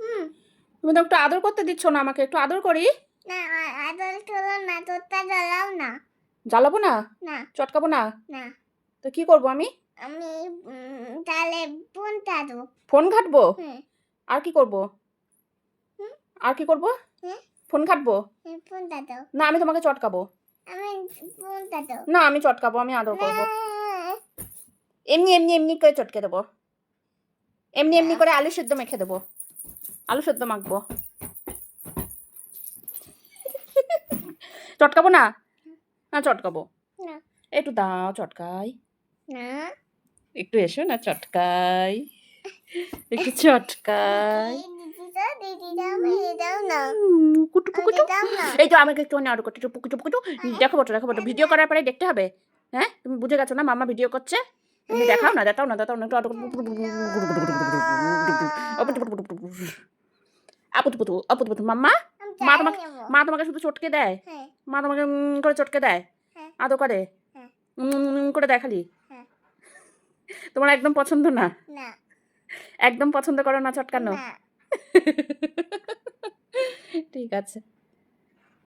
হুম। তুমি তো একটু আদর করতে দিচ্ছ না আমাকে একটু আদর করি। না আদর তোলো না তোরটা জ্বালাও না। জ্বালাবো না? না। চটকাবো না? না। তো কি করব আমি? আমি তাহলে ফোনটা দেবো ফোন ঘাটবো? আর কি করব? আর কি করব? ফোন ঘাটবো? দাও না আমি তোমাকে চটকাবো। আমি দাও না আমি চটকাবো আমি আদর করব। এমনি এমনি এমনি করে চটকে দেবো। এমনি এমনি করে আলু সেদ্ধ মেখে দেবো। আলু সেদ্ধ মাখবো। চটকাবো না? না চটকাবো। একটু দাও চটকাই। না। একটু এসো না চটকাই। একটু চটকাই। এই তো আমাকে একটু আরও করতে একটু পুকুটু পুকুটু দেখো বটো দেখো বটো। ভিডিও করার পরে দেখতে হবে। হ্যাঁ? তুমি বুঝে গেছো না? মামা ভিডিও করছে? তুমি দেখাও না দেখাও না দেখাও না আপুতু পুতু আপুতু পুতু মাম্মা মা তোমাকে মা তোমাকে শুধু চটকে দেয় হ্যাঁ মা তোমাকে করে চটকে দেয় হ্যাঁ। আদর করে হ্যাঁ। করে দেয় খালি হ্যাঁ। তোমার একদম পছন্দ না একদম পছন্দ করো না চটকানো ঠিক আছে